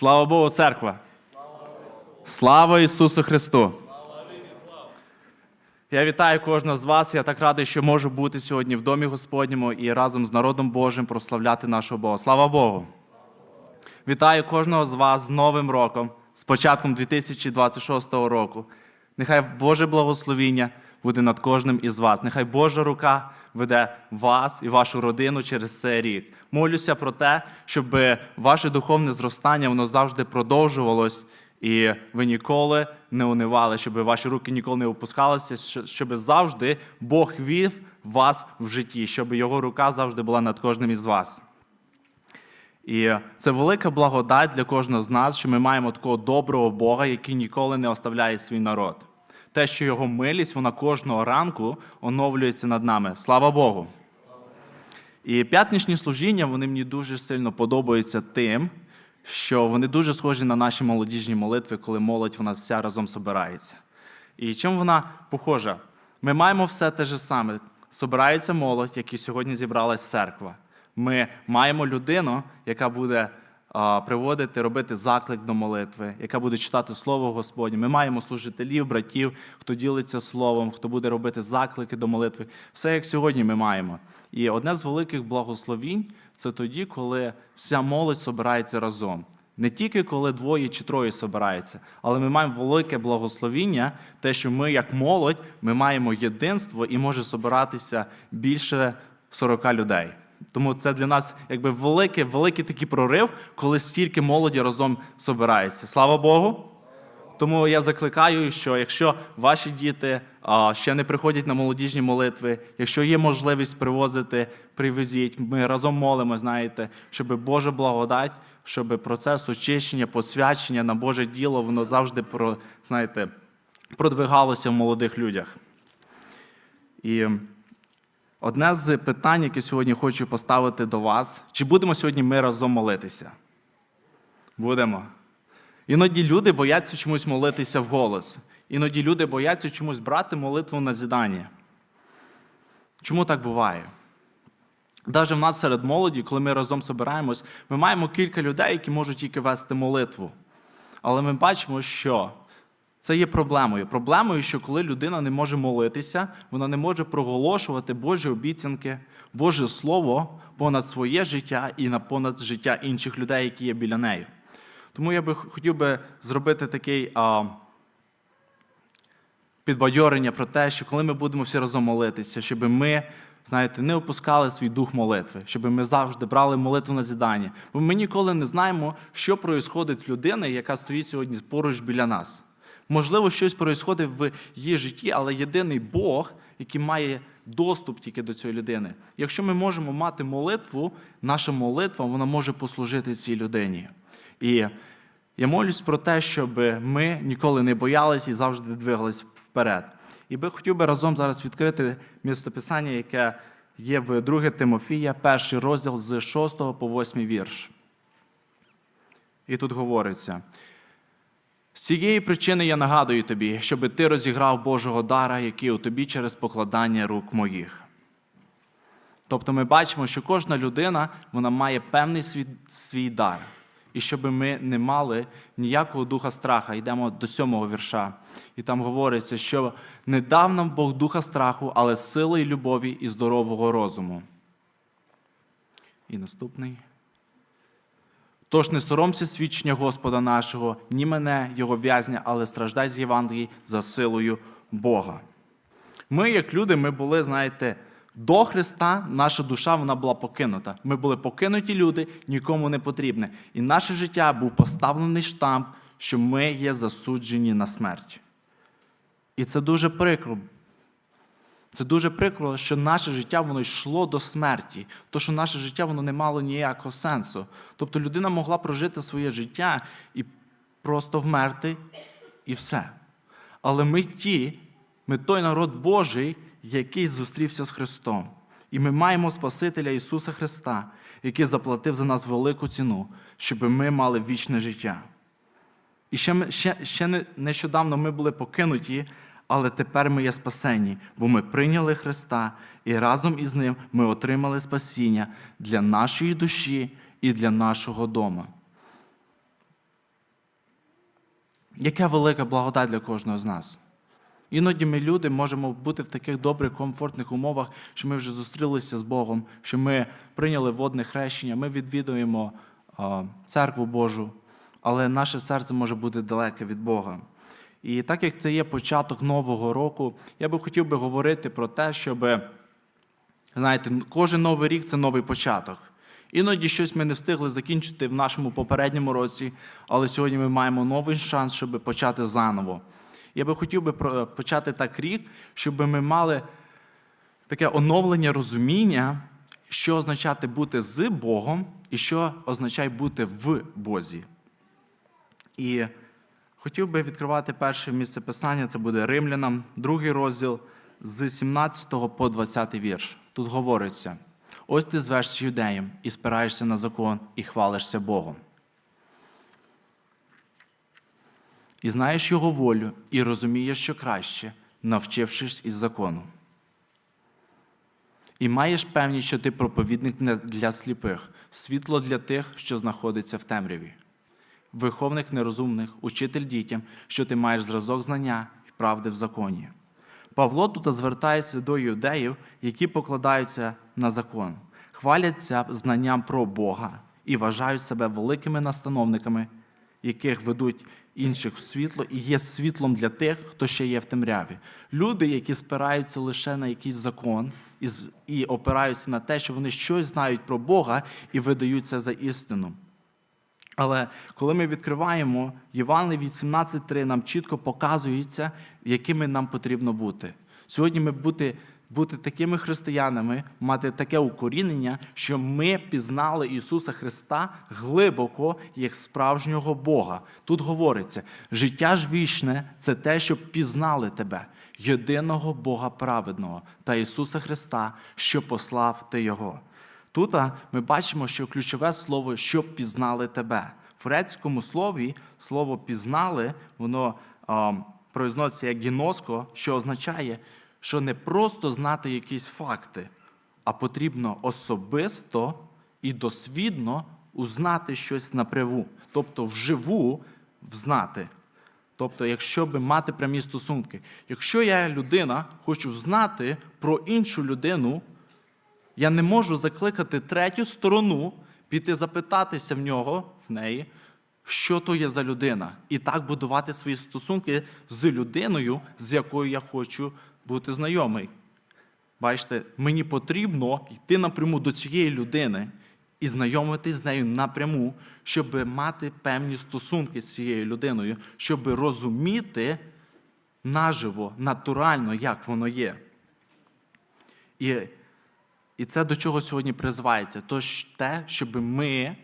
Слава Богу, церква! Слава Ісусу Христу! Я вітаю кожного з вас. Я так радий, що можу бути сьогодні в домі Господньому і разом з народом Божим прославляти нашого Бога. Слава Богу! Вітаю кожного з вас з Новим роком, з початком 2026 року. Нехай Боже благословіння буде над кожним із вас. Нехай Божа рука веде вас і вашу родину через цей рік. Молюся про те, щоб ваше духовне зростання воно завжди продовжувалось, і ви ніколи не унивали, щоб ваші руки ніколи не опускалися, щоб завжди Бог вів вас в житті, щоб його рука завжди була над кожним із вас. І це велика благодать для кожного з нас, що ми маємо такого доброго Бога, який ніколи не оставляє свій народ. Те, що його милість, вона кожного ранку оновлюється над нами. Слава Богу! І п'ятничні служіння вони мені дуже сильно подобаються тим, що вони дуже схожі на наші молодіжні молитви, коли молодь вона вся разом собирається. І чим вона похожа? Ми маємо все те ж саме. Собирається молодь, які сьогодні зібралась церква. Ми маємо людину, яка буде приводити, робити заклик до молитви, яка буде читати Слово Господнє. Ми маємо служителів, братів, хто ділиться словом, хто буде робити заклики до молитви. Все як сьогодні ми маємо. І одне з великих благословінь це тоді, коли вся молодь собирається разом. Не тільки коли двоє чи троє собираються, але ми маємо велике благословіння, те, що ми, як молодь, ми маємо єдинство і може собиратися більше 40 людей. Тому це для нас якби великий, великий такий прорив, коли стільки молоді разом собирається. Слава Богу! Тому я закликаю, що якщо ваші діти ще не приходять на молодіжні молитви, якщо є можливість привозити, привезіть. Ми разом молимо, знаєте, щоб Божа благодать, щоб процес очищення, посвячення на Боже діло, воно завжди про, знаєте, продвигалося в молодих людях. І одне з питань, яке сьогодні хочу поставити до вас: чи будемо сьогодні ми разом молитися? Будемо. Іноді люди бояться чомусь молитися вголос. Іноді люди бояться чомусь брати молитву на зідання. Чому так буває? Навіть в нас серед молоді, коли ми разом збираємось, ми маємо кілька людей, які можуть тільки вести молитву. Але ми бачимо, що це є проблемою. Проблемою, що коли людина не може молитися, вона не може проголошувати Божі обіцянки, Боже Слово понад своє життя і на понад життя інших людей, які є біля неї. Тому я би хотів би зробити такий а, підбадьорення про те, що коли ми будемо всі разом молитися, щоб ми, знаєте, не опускали свій дух молитви, щоб ми завжди брали молитву на зідання. Бо ми ніколи не знаємо, що проїсходить людина, яка стоїть сьогодні поруч біля нас. Можливо, щось проїсходить в її житті, але єдиний Бог, який має доступ тільки до цієї людини. Якщо ми можемо мати молитву, наша молитва вона може послужити цій людині. І я молюсь про те, щоб ми ніколи не боялися і завжди двигались вперед. І би хотів би разом зараз відкрити містописання, яке є в 2 Тимофія, перший розділ з 6 по 8 вірш. І тут говориться. Цієї причини я нагадую тобі, щоби ти розіграв Божого дара, який у тобі через покладання рук моїх. Тобто ми бачимо, що кожна людина вона має певний свій, свій дар. І щоб ми не мали ніякого духа страха, йдемо до сьомого вірша. І там говориться, що не дав нам Бог духа страху, але сили і любові і здорового розуму. І наступний. Тож не соромся свідчення Господа нашого, ні мене, його в'язня, але страждай з Євангелії за силою Бога. Ми, як люди, ми були, знаєте, до Христа наша душа вона була покинута. Ми були покинуті люди, нікому не потрібне. І наше життя був поставлений штамп, що ми є засуджені на смерть. І це дуже прикро. Це дуже прикро, що наше життя воно йшло до смерті, то що наше життя воно не мало ніякого сенсу. Тобто людина могла прожити своє життя і просто вмерти, і все. Але ми ті, ми той народ Божий, який зустрівся з Христом. І ми маємо Спасителя Ісуса Христа, який заплатив за нас велику ціну, щоб ми мали вічне життя. І ще, ще, ще нещодавно ми були покинуті, але тепер ми є спасені, бо ми прийняли Христа, і разом із Ним ми отримали спасіння для нашої душі і для нашого дому. яка велика благодать для кожного з нас. Іноді ми люди можемо бути в таких добрих, комфортних умовах, що ми вже зустрілися з Богом, що ми прийняли водне хрещення, ми відвідуємо церкву Божу, але наше серце може бути далеке від Бога. І так як це є початок нового року, я би хотів би говорити про те, щоб, знаєте, кожен новий рік це новий початок. Іноді щось ми не встигли закінчити в нашому попередньому році, але сьогодні ми маємо новий шанс, щоб почати заново. Я би хотів би почати так рік, щоб ми мали таке оновлення розуміння, що означає бути з Богом і що означає бути в Бозі. І хотів би відкривати перше місце писання, це буде Римлянам, другий розділ з 17 по 20 вірш. Тут говориться: ось ти звешся юдеєм і спираєшся на закон, і хвалишся Богом. І знаєш його волю, і розумієш, що краще, навчившись із закону. І маєш певність, що ти проповідник для сліпих, світло для тих, що знаходиться в темряві, виховник нерозумних, учитель дітям, що ти маєш зразок знання і правди в законі. Павло тут звертається до юдеїв, які покладаються на закон, хваляться знанням про Бога і вважають себе великими настановниками, яких ведуть інших в світло і є світлом для тих, хто ще є в темряві. Люди, які спираються лише на якийсь закон і, опираються на те, що вони щось знають про Бога і видають це за істину. Але коли ми відкриваємо Євангеліє 18.3, нам чітко показується, якими нам потрібно бути. Сьогодні ми бути, бути такими християнами, мати таке укорінення, що ми пізнали Ісуса Христа глибоко як справжнього Бога. Тут говориться: життя ж вічне це те, щоб пізнали тебе, єдиного Бога праведного та Ісуса Христа, що послав ти Його. Тут ми бачимо, що ключове слово, щоб пізнали тебе. В грецькому слові слово пізнали, воно а, произноситься як гіноско, що означає, що не просто знати якісь факти, а потрібно особисто і досвідно узнати щось напряму, тобто вживу взнати. Тобто, якщо би мати прямі стосунки, якщо я людина хочу знати про іншу людину, я не можу закликати третю сторону, піти запитатися в нього, в неї, що то є за людина, і так будувати свої стосунки з людиною, з якою я хочу бути знайомий. Бачите, мені потрібно йти напряму до цієї людини і знайомитись з нею напряму, щоб мати певні стосунки з цією людиною, щоб розуміти наживо, натурально, як воно є. І і це до чого сьогодні призивається? Тож те, щоб ми е,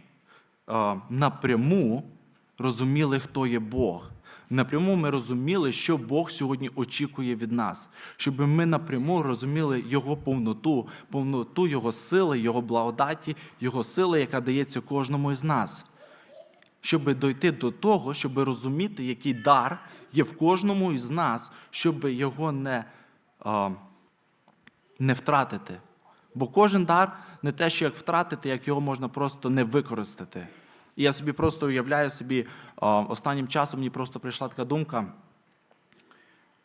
напряму розуміли, хто є Бог. Напряму ми розуміли, що Бог сьогодні очікує від нас, щоб ми напряму розуміли Його повноту, повноту Його сили, Його благодаті, Його сили, яка дається кожному із нас. Щоб дойти до того, щоб розуміти, який дар є в кожному із нас, щоб його не, е, не втратити. Бо кожен дар не те, що як втратити, як його можна просто не використати. І я собі просто уявляю собі, останнім часом мені просто прийшла така думка.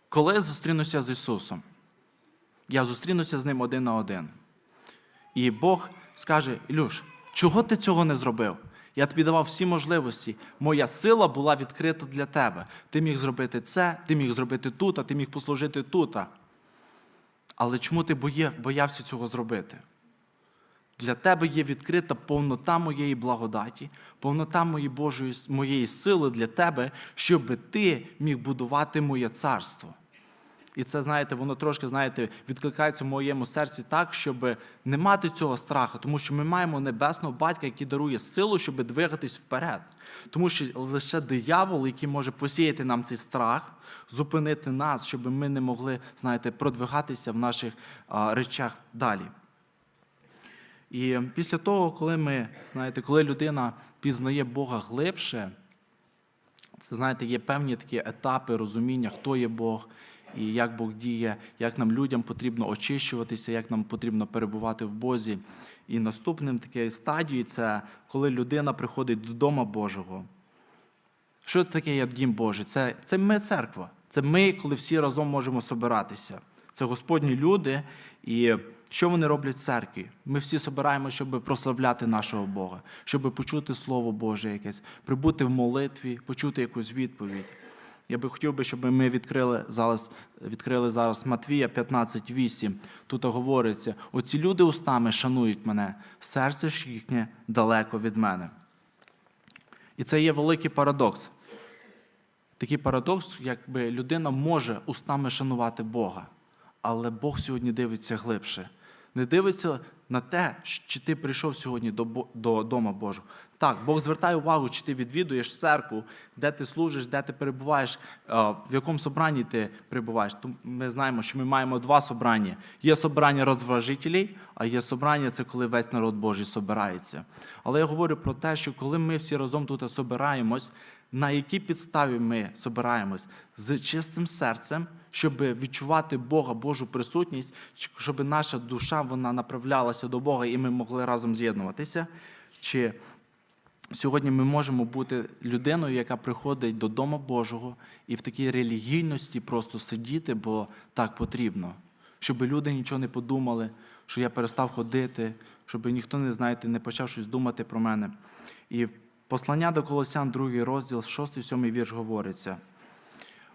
Коли я зустрінуся з Ісусом, я зустрінуся з Ним один на один. І Бог скаже: Ілюш, чого ти цього не зробив? Я тобі давав всі можливості. Моя сила була відкрита для тебе. Ти міг зробити це, ти міг зробити тут, а ти міг послужити тут. Але чому ти боявся цього зробити? Для тебе є відкрита повнота моєї благодаті, повнота моєї Божої моєї сили для тебе, щоб ти міг будувати моє царство. І це, знаєте, воно трошки, знаєте, відкликається в моєму серці так, щоб не мати цього страху, тому що ми маємо небесного батька, який дарує силу, щоб двигатись вперед. Тому що лише диявол, який може посіяти нам цей страх, зупинити нас, щоб ми не могли, знаєте, продвигатися в наших а, речах далі. І після того, коли ми, знаєте, коли людина пізнає Бога глибше, це, знаєте, є певні такі етапи розуміння, хто є Бог і як Бог діє, як нам людям потрібно очищуватися, як нам потрібно перебувати в Бозі. І наступним такою стадією це коли людина приходить до Дома Божого. Що таке є дім Божий? Це, це ми церква. Це ми, коли всі разом можемо собиратися. Це Господні люди. І що вони роблять в церкві? Ми всі собираємо, щоб прославляти нашого Бога, щоб почути Слово Боже якесь, прибути в молитві, почути якусь відповідь. Я би хотів би, щоб ми відкрили зараз, відкрили зараз Матвія 15.8. Тут говориться: оці люди устами шанують мене, серце ж їхнє далеко від мене. І це є великий парадокс. Такий парадокс, якби людина може устами шанувати Бога, але Бог сьогодні дивиться глибше. Не дивиться на те, чи ти прийшов сьогодні до, до Дома Божого. Так, Бог звертає увагу, чи ти відвідуєш церкву, де ти служиш, де ти перебуваєш, в якому собранні ти перебуваєш. Ми знаємо, що ми маємо два собрання. Є собрання розважителей, а є собрання це коли весь народ Божий собирається. Але я говорю про те, що коли ми всі разом тут собираємось, на якій підставі ми собираємось з чистим серцем, щоб відчувати Бога, Божу присутність, щоб наша душа вона направлялася до Бога і ми могли разом з'єднуватися. Чи сьогодні ми можемо бути людиною, яка приходить до Дому Божого і в такій релігійності просто сидіти, бо так потрібно, щоб люди нічого не подумали, що я перестав ходити, щоб ніхто не знаєте, не почав щось думати про мене. І послання до Колосян, другий розділ, 6-7 вірш говориться.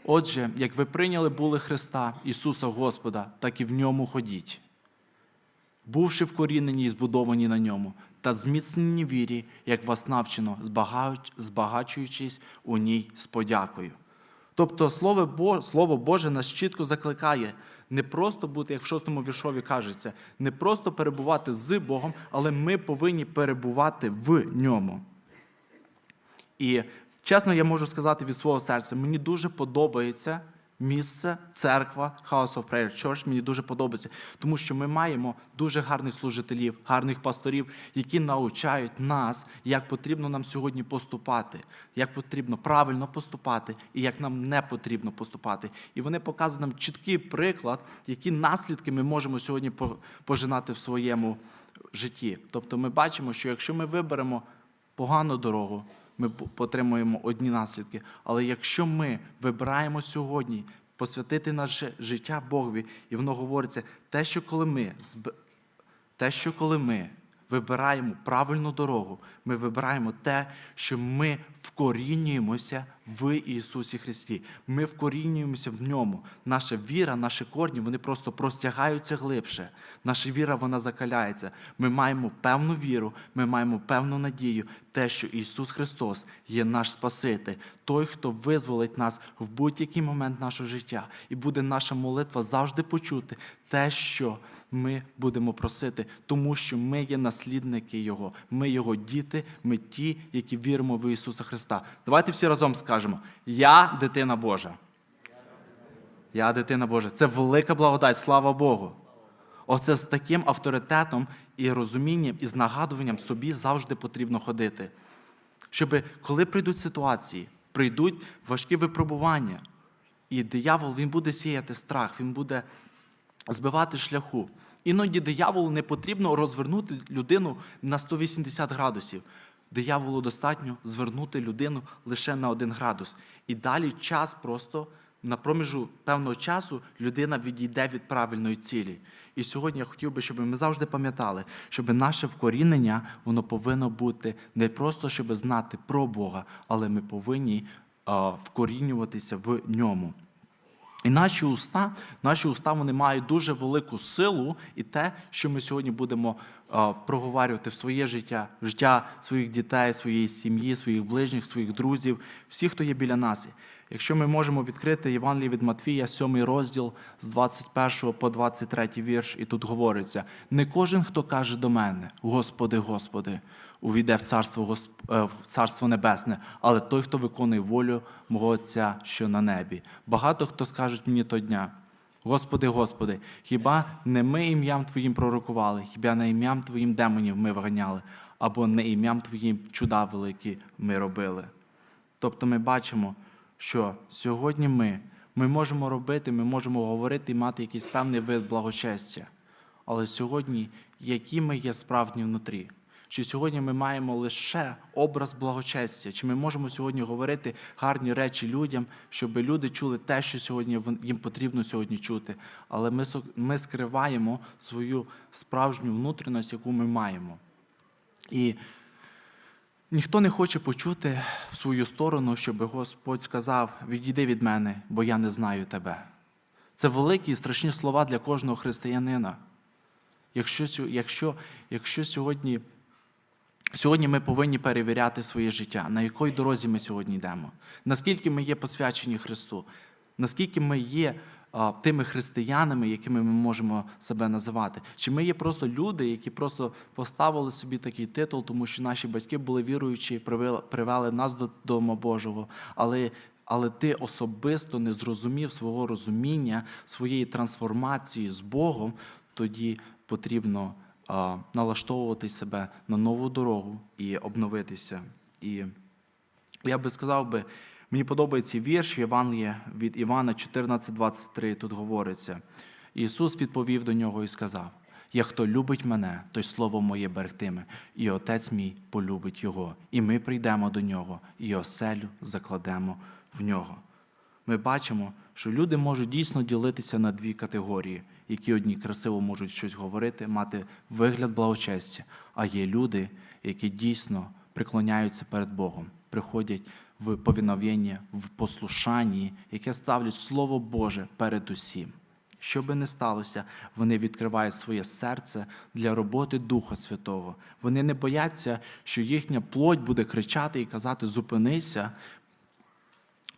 Отже, як ви прийняли були Христа, Ісуса Господа, так і в ньому ходіть, бувши вкорінені і збудовані на ньому, та зміцнені вірі, як вас навчено, збагачуючись у ній з подякою. Тобто Слово Боже нас чітко закликає не просто бути, як в шостому віршові кажеться, не просто перебувати з Богом, але ми повинні перебувати в ньому. І чесно, я можу сказати від свого серця, мені дуже подобається місце, церква, House of Prayer Church, мені дуже подобається, тому що ми маємо дуже гарних служителів, гарних пасторів, які навчають нас, як потрібно нам сьогодні поступати, як потрібно правильно поступати і як нам не потрібно поступати. І вони показують нам чіткий приклад, які наслідки ми можемо сьогодні по- пожинати в своєму житті. Тобто ми бачимо, що якщо ми виберемо погану дорогу, ми п- отримуємо одні наслідки. Але якщо ми вибираємо сьогодні посвятити наше життя Богові, і воно говориться, те, що коли ми те, що коли ми вибираємо правильну дорогу, ми вибираємо те, що ми вкорінюємося в Ісусі Христі. Ми вкорінюємося в ньому. Наша віра, наші корні, вони просто простягаються глибше. Наша віра, вона закаляється. Ми маємо певну віру, ми маємо певну надію, те, що Ісус Христос є наш Спаситель, той, хто визволить нас в будь-який момент нашого життя. І буде наша молитва завжди почути те, що ми будемо просити, тому що ми є наслідники Його, ми Його діти, ми ті, які віримо в Ісуса Христа. Давайте всі разом скажемо: Я дитина Божа. Я дитина Божа. Це велика благодать, слава Богу. Оце з таким авторитетом і розумінням, і з нагадуванням собі завжди потрібно ходити. Щоб коли прийдуть ситуації, прийдуть важкі випробування, і диявол він буде сіяти страх, він буде збивати шляху. Іноді дияволу не потрібно розвернути людину на 180 градусів. Дияволу достатньо звернути людину лише на один градус. І далі час просто на проміжу певного часу людина відійде від правильної цілі. І сьогодні я хотів би, щоб ми завжди пам'ятали, щоб наше вкорінення воно повинно бути не просто щоб знати про Бога, але ми повинні вкорінюватися в ньому. І наші уста, наші уста вони мають дуже велику силу, і те, що ми сьогодні будемо проговорювати в своє життя, в життя своїх дітей, своєї сім'ї, своїх ближніх, своїх друзів, всіх, хто є біля нас. Якщо ми можемо відкрити Євангеліє від Матвія, 7 розділ з 21 по 23 вірш, і тут говориться: не кожен, хто каже до мене, Господи, Господи, увійде в царство, Госп- е, в царство небесне, але той, хто виконує волю мого Отця, що на небі. Багато хто скажуть мені то дня. Господи, Господи, хіба не ми ім'ям Твоїм пророкували, хіба не ім'ям Твоїм демонів ми виганяли, або не ім'ям Твоїм чуда великі ми робили. Тобто ми бачимо, що сьогодні ми, ми можемо робити, ми можемо говорити і мати якийсь певний вид благочестя. Але сьогодні, які ми є справді внутрі, Чи сьогодні ми маємо лише образ благочестя? Чи ми можемо сьогодні говорити гарні речі людям, щоб люди чули те, що сьогодні їм потрібно сьогодні чути? Але ми, скриваємо свою справжню внутрішність, яку ми маємо. І ніхто не хоче почути в свою сторону, щоб Господь сказав: відійди від мене, бо я не знаю тебе. Це великі і страшні слова для кожного християнина. Якщо, якщо, якщо сьогодні, сьогодні ми повинні перевіряти своє життя, на якій дорозі ми сьогодні йдемо, наскільки ми є посвячені Христу, наскільки ми є а, тими християнами, якими ми можемо себе називати. Чи ми є просто люди, які просто поставили собі такий титул, тому що наші батьки були віруючі, привели, привели нас до Дому Божого, але але ти особисто не зрозумів свого розуміння, своєї трансформації з Богом, тоді потрібно налаштовувати себе на нову дорогу і обновитися. І я би сказав би, мені подобається вірш в Євангелії від Івана 14:23, Тут говориться. Ісус відповів до нього і сказав: Як хто любить мене, той слово моє берегтиме, і Отець мій полюбить його, і ми прийдемо до нього, і оселю закладемо в нього. Ми бачимо, що люди можуть дійсно ділитися на дві категорії, які одні красиво можуть щось говорити, мати вигляд благочестя, а є люди, які дійсно преклоняються перед Богом, приходять в повіновіння, в послушанні, яке ставлять Слово Боже перед усім. Що би не сталося, вони відкривають своє серце для роботи Духа Святого. Вони не бояться, що їхня плоть буде кричати і казати Зупинися,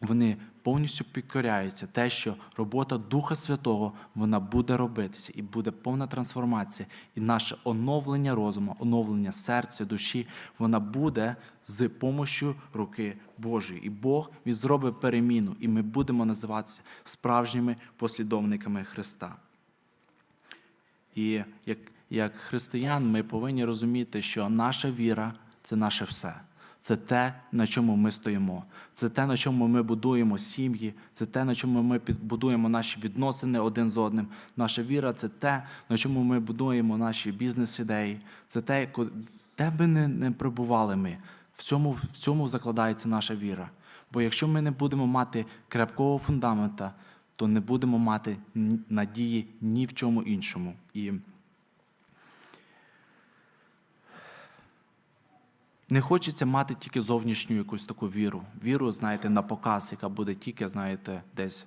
вони повністю підкоряються те, що робота Духа Святого вона буде робитися, і буде повна трансформація, і наше оновлення розуму, оновлення серця, душі, вона буде з допомогою руки Божої. І Бог він зробить переміну, і ми будемо називатися справжніми послідовниками Христа. І як, як християн ми повинні розуміти, що наша віра це наше все. Це те, на чому ми стоїмо. Це те, на чому ми будуємо сім'ї, це те, на чому ми під- будуємо наші відносини один з одним. Наша віра це те, на чому ми будуємо наші бізнес-ідеї. Це те, де би не, не прибували ми. В цьому, в цьому закладається наша віра. Бо якщо ми не будемо мати крепкого фундамента, то не будемо мати надії ні в чому іншому. І не хочеться мати тільки зовнішню якусь таку віру. Віру, знаєте, на показ, яка буде тільки, знаєте, десь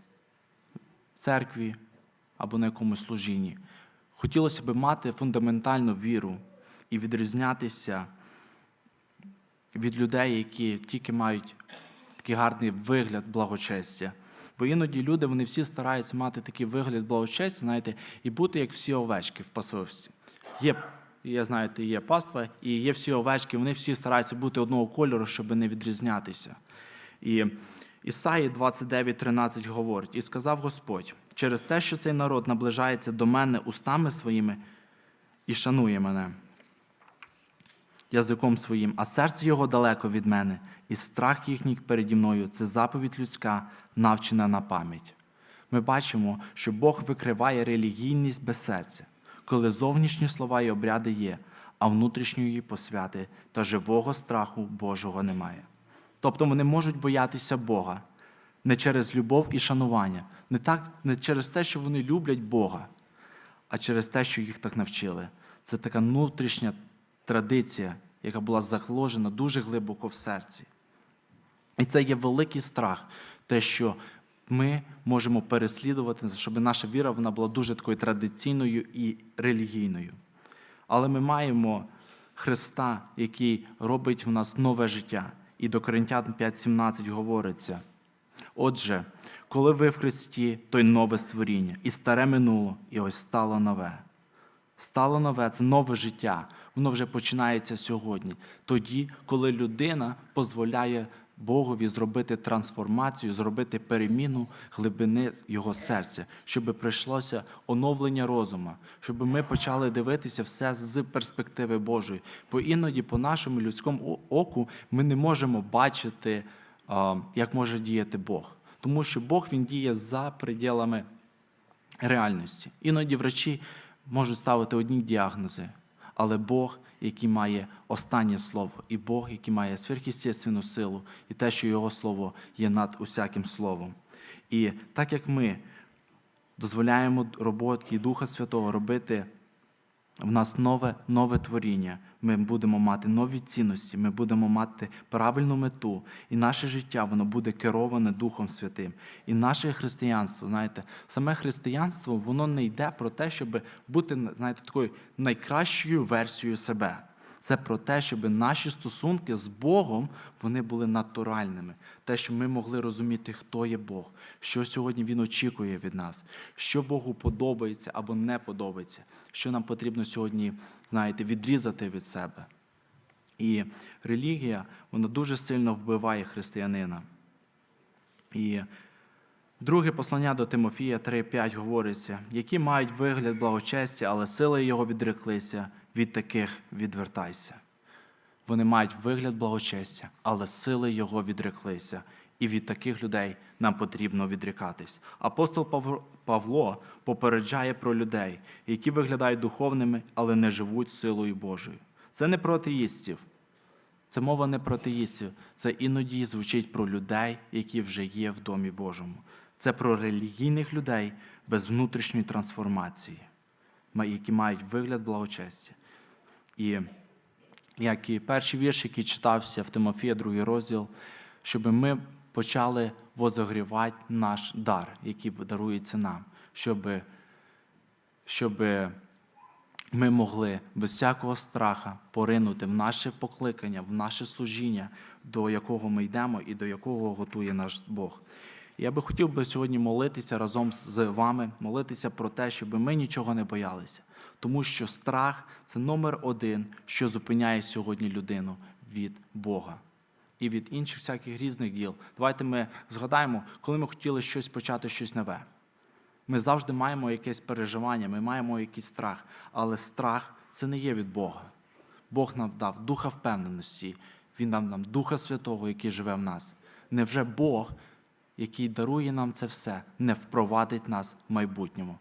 в церкві або на якомусь служінні. Хотілося б мати фундаментальну віру і відрізнятися від людей, які тільки мають такий гарний вигляд благочестя. Бо іноді люди вони всі стараються мати такий вигляд благочестя, знаєте, і бути як всі овечки в пасовстві. Є, є, знаєте, є паства, і є всі овечки, вони всі стараються бути одного кольору, щоб не відрізнятися. І Ісаї 29:13 говорить: І сказав Господь, через те, що цей народ наближається до мене устами своїми і шанує мене язиком своїм, а серце його далеко від мене, і страх їхній переді мною це заповідь людська, навчена на пам'ять. Ми бачимо, що Бог викриває релігійність без серця, коли зовнішні слова і обряди є, а внутрішньої посвяти та живого страху Божого немає. Тобто вони можуть боятися Бога не через любов і шанування, не, так, не через те, що вони люблять Бога, а через те, що їх так навчили. Це така внутрішня традиція, яка була закложена дуже глибоко в серці. І це є великий страх, те, що ми можемо переслідувати, щоб наша віра вона була дуже такою традиційною і релігійною. Але ми маємо Христа, який робить в нас нове життя. І до Коринтян 5:17 говориться. Отже, коли ви в Христі, то й нове створіння, і старе минуло, і ось стало нове. Стало нове, це нове життя. Воно вже починається сьогодні. Тоді, коли людина дозволяє Богові зробити трансформацію, зробити переміну глибини його серця, щоб прийшлося оновлення розуму, щоб ми почали дивитися все з перспективи Божої. Бо іноді, по нашому людському оку, ми не можемо бачити, як може діяти Бог. Тому що Бог він діє за пределами реальності. Іноді врачі можуть ставити одні діагнози, але Бог, який має останнє слово, і Бог, який має сверхістественну силу, і те, що Його слово є над усяким словом. І так як ми дозволяємо роботі Духа Святого робити в нас нове, нове творіння. Ми будемо мати нові цінності, ми будемо мати правильну мету, і наше життя воно буде кероване Духом Святим. І наше християнство, знаєте, саме християнство воно не йде про те, щоб бути знаєте, такою найкращою версією себе. Це про те, щоб наші стосунки з Богом вони були натуральними. Те, що ми могли розуміти, хто є Бог, що сьогодні Він очікує від нас, що Богу подобається або не подобається, що нам потрібно сьогодні, знаєте, відрізати від себе. І релігія, вона дуже сильно вбиває християнина. І друге послання до Тимофія 3:5 говориться, які мають вигляд благочестя, але сили його відреклися, від таких відвертайся. Вони мають вигляд благочестя, але сили його відреклися. І від таких людей нам потрібно відрікатись. Апостол Павло попереджає про людей, які виглядають духовними, але не живуть силою Божою. Це не про атеїстів, це мова не про атеїстів, це іноді звучить про людей, які вже є в Домі Божому. Це про релігійних людей без внутрішньої трансформації, які мають вигляд благочестя. І як і перший вірш, який читався в Тимофія, другий розділ, щоб ми почали возогрівати наш дар, який дарується нам, щоб, щоб ми могли без всякого страха поринути в наше покликання, в наше служіння, до якого ми йдемо і до якого готує наш Бог. Я би хотів би сьогодні молитися разом з вами, молитися про те, щоб ми нічого не боялися. Тому що страх це номер один, що зупиняє сьогодні людину від Бога і від інших всяких різних діл. Давайте ми згадаємо, коли ми хотіли щось почати, щось нове. Ми завжди маємо якесь переживання, ми маємо якийсь страх, але страх це не є від Бога. Бог нам дав духа впевненості, Він дав нам Духа Святого, який живе в нас. Невже Бог, який дарує нам це все, не впровадить нас в майбутньому?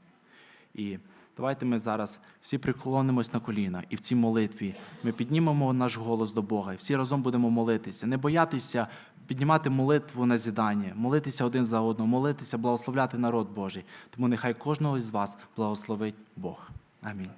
І давайте ми зараз всі приклонимось на коліна, і в цій молитві ми піднімемо наш голос до Бога, і всі разом будемо молитися. Не боятися піднімати молитву на зідання, молитися один за одного, молитися, благословляти народ Божий. Тому нехай кожного із вас благословить Бог. Амінь.